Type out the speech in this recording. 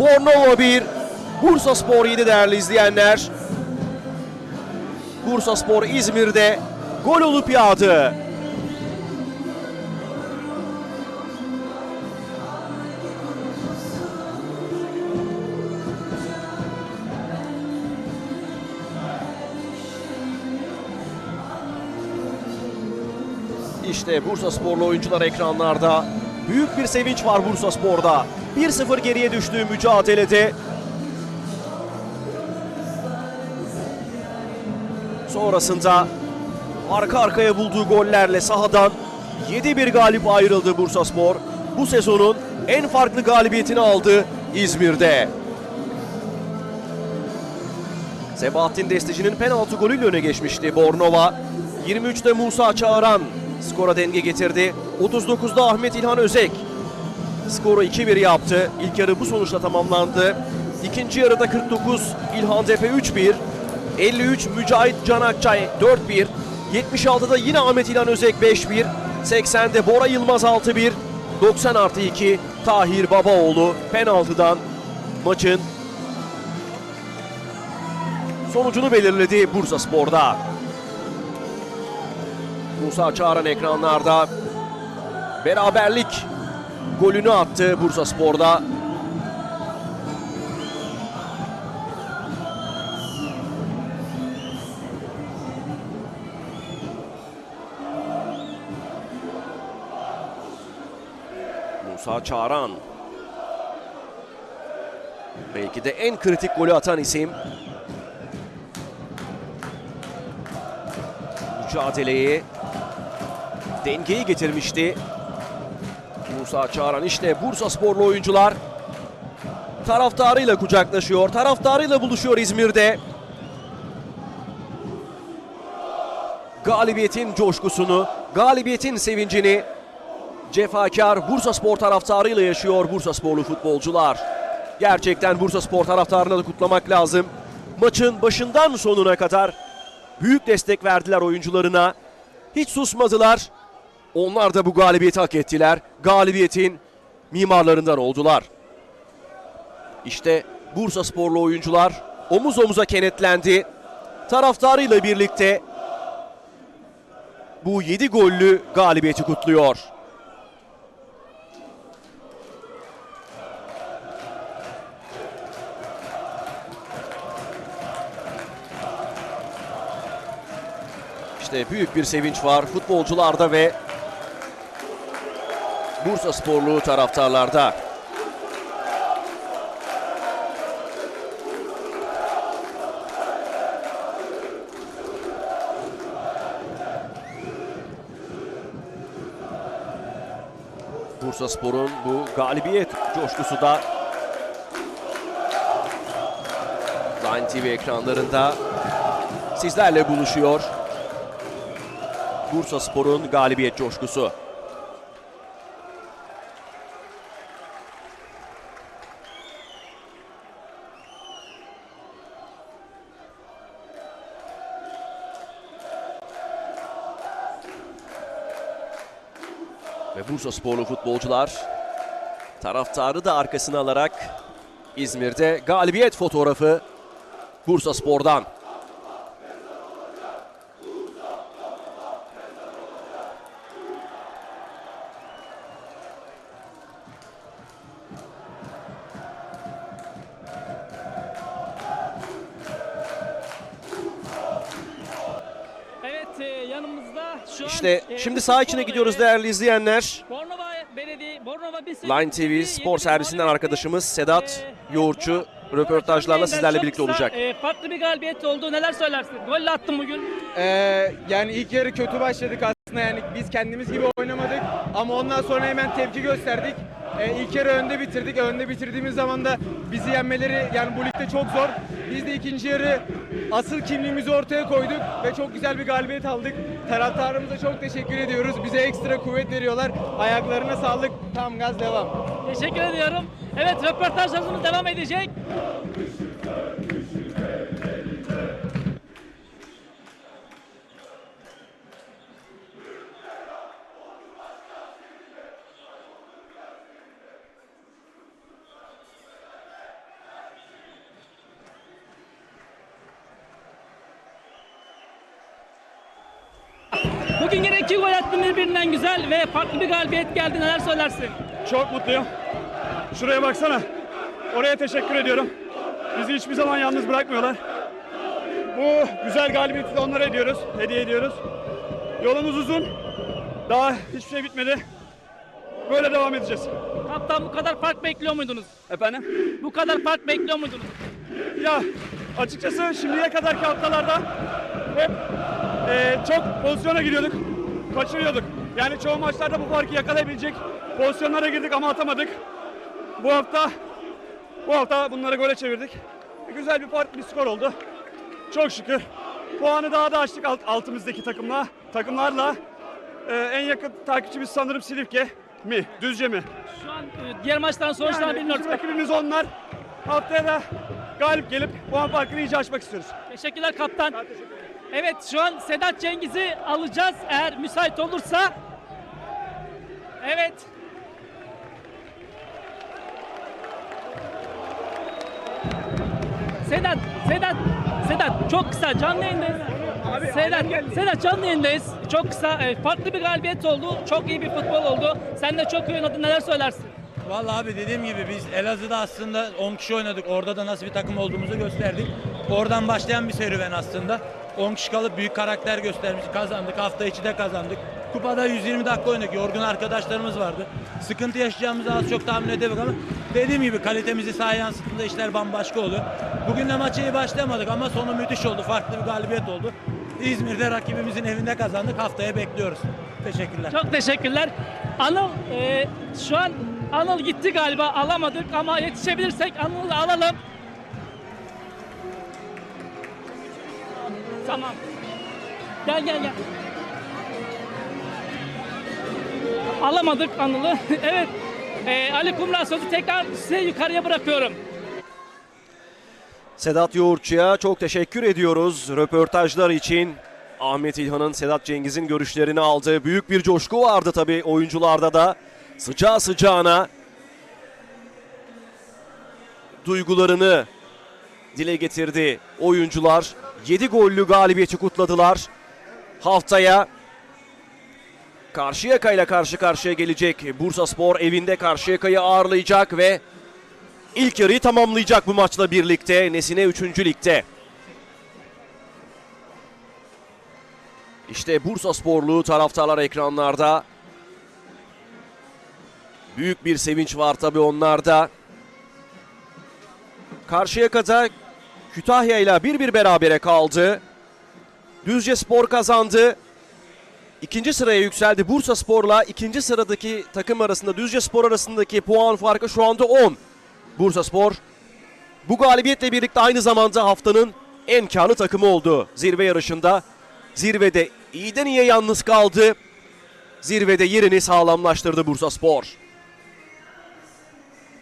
Bornova 1, Bursa Spor 7 değerli izleyenler. Bursa Spor İzmir'de gol olup yağdı. İşte Bursa Sporlu oyuncular ekranlarda. Büyük bir sevinç var Bursa Spor'da. 1-0 geriye düştüğü mücadelede Sonrasında arka arkaya bulduğu gollerle sahadan 7-1 galip ayrıldı Bursaspor. Bu sezonun en farklı galibiyetini aldı İzmir'de. Sebahattin Destici'nin penaltı golüyle öne geçmişti Bornova. 23'te Musa Çağıran skora denge getirdi. 39'da Ahmet İlhan Özek skoru 2-1 yaptı. İlk yarı bu sonuçla tamamlandı. İkinci yarıda 49 İlhan Tepe 3-1. 53 Mücahit Can Akçay 4-1. 76'da yine Ahmet İlhan Özek 5-1. 80'de Bora Yılmaz 6-1. 90 artı 2 Tahir Babaoğlu penaltıdan maçın sonucunu belirledi Bursa Spor'da. Musa Çağıran ekranlarda beraberlik golünü attı Bursa Spor'da. Musa Çağıran. Belki de en kritik golü atan isim. Mücadeleyi dengeyi getirmişti. Musa Çağıran işte Bursa sporlu oyuncular taraftarıyla kucaklaşıyor. Taraftarıyla buluşuyor İzmir'de. Galibiyetin coşkusunu, galibiyetin sevincini cefakar Bursa Spor taraftarıyla yaşıyor Bursa Sporlu futbolcular. Gerçekten Bursa Spor taraftarını da kutlamak lazım. Maçın başından sonuna kadar büyük destek verdiler oyuncularına. Hiç susmadılar. Onlar da bu galibiyeti hak ettiler. Galibiyetin mimarlarından oldular. İşte Bursa Sporlu oyuncular omuz omuza kenetlendi. Taraftarıyla birlikte bu 7 gollü galibiyeti kutluyor. İşte büyük bir sevinç var futbolcularda ve Bursa sporlu taraftarlarda. Bursa Spor'un bu galibiyet coşkusu da Line TV ekranlarında sizlerle buluşuyor. Bursa Spor'un galibiyet coşkusu. Ve Bursa Sporlu futbolcular taraftarı da arkasına alarak İzmir'de galibiyet fotoğrafı Bursa Spor'dan. İşte şimdi saha içine gidiyoruz değerli izleyenler. Line TV spor servisinden arkadaşımız Sedat Yoğurtçu röportajlarla sizlerle birlikte olacak. E, farklı bir galibiyet oldu. Neler söylersin? Gol attın bugün. Ee, yani ilk yarı kötü başladık aslında yani biz kendimiz gibi oynamadık ama ondan sonra hemen tepki gösterdik. Ee, ilk yarı önde bitirdik. Önde bitirdiğimiz zaman da bizi yenmeleri yani bu ligde çok zor. Biz de ikinci yarı asıl kimliğimizi ortaya koyduk ve çok güzel bir galibiyet aldık. Taraftarımıza çok teşekkür ediyoruz. Bize ekstra kuvvet veriyorlar. Ayaklarına sağlık. Tam gaz devam. Teşekkür ediyorum. Evet röportajlarımız devam edecek. Bugün yine iki gol attın birbirinden güzel ve farklı bir galibiyet geldi. Neler söylersin? Çok mutluyum. Şuraya baksana. Oraya teşekkür ediyorum. Bizi hiçbir zaman yalnız bırakmıyorlar. Bu güzel galibiyeti de onlara ediyoruz, hediye ediyoruz. Yolumuz uzun. Daha hiçbir şey bitmedi. Böyle devam edeceğiz. Kaptan bu kadar fark bekliyor muydunuz? Efendim? Bu kadar fark bekliyor muydunuz? Ya açıkçası şimdiye kadarki haftalarda hep e, çok pozisyona giriyorduk, kaçırıyorduk. Yani çoğu maçlarda bu farkı yakalayabilecek pozisyonlara girdik ama atamadık. Bu hafta bu hafta bunları gole çevirdik. E, Güzel bir fark, bir skor oldu. Çok şükür. Puanı daha da açtık alt, altımızdaki takımla, takımlarla. E, en yakın takipçimiz sanırım Silifke mi, Düzce mi? Şu an e, diğer maçların sonuçlarını Yani bilmiyoruz. rakibimiz onlar. Haftaya da galip gelip puan farkını iyice açmak istiyoruz. Teşekkürler kaptan. Evet şu an Sedat Cengiz'i alacağız eğer müsait olursa. Evet. Sedat, Sedat, Sedat çok kısa canlı yayındayız. Sedat, Sedat canlı yayındayız. Çok kısa, e, farklı bir galibiyet oldu. Çok iyi bir futbol oldu. Sen de çok iyi oynadın. Neler söylersin? Vallahi abi dediğim gibi biz Elazığ'da aslında 10 kişi oynadık. Orada da nasıl bir takım olduğumuzu gösterdik. Oradan başlayan bir serüven aslında. 10 kişi kalıp büyük karakter göstermiş. Kazandık. Hafta içi de kazandık. Kupada 120 dakika oynadık. Yorgun arkadaşlarımız vardı. Sıkıntı yaşayacağımızı az çok tahmin edemedik ama dediğim gibi kalitemizi sahaya yansıttığında işler bambaşka oluyor. Bugün de maça iyi başlamadık ama sonu müthiş oldu. Farklı bir galibiyet oldu. İzmir'de rakibimizin evinde kazandık. Haftaya bekliyoruz. Teşekkürler. Çok teşekkürler. Anıl e, şu an Anıl gitti galiba alamadık ama yetişebilirsek Anıl'ı alalım. Tamam. Gel gel gel. Alamadık Anıl'ı. evet. E, Ali Kumral sözü tekrar size yukarıya bırakıyorum. Sedat Yoğurtçu'ya çok teşekkür ediyoruz röportajlar için. Ahmet İlhan'ın Sedat Cengiz'in görüşlerini aldığı büyük bir coşku vardı tabii oyuncularda da. Sıcağı sıcağına duygularını dile getirdi oyuncular. 7 gollü galibiyeti kutladılar. Haftaya Karşıyaka ile karşı karşıya gelecek. Bursa Spor evinde Karşıyaka'yı ağırlayacak ve İlk yarıyı tamamlayacak bu maçla birlikte Nesine 3. ligde. İşte Bursa Sporlu taraftarlar ekranlarda. Büyük bir sevinç var tabii onlarda. Karşıyaka'da Kütahya ile bir bir berabere kaldı. Düzce Spor kazandı. İkinci sıraya yükseldi. Bursa Spor'la ikinci sıradaki takım arasında Düzce Spor arasındaki puan farkı şu anda 10. Bursa Spor bu galibiyetle birlikte aynı zamanda haftanın en karlı takımı oldu zirve yarışında. Zirvede iyiden iyiye yalnız kaldı. Zirvede yerini sağlamlaştırdı Bursa Spor.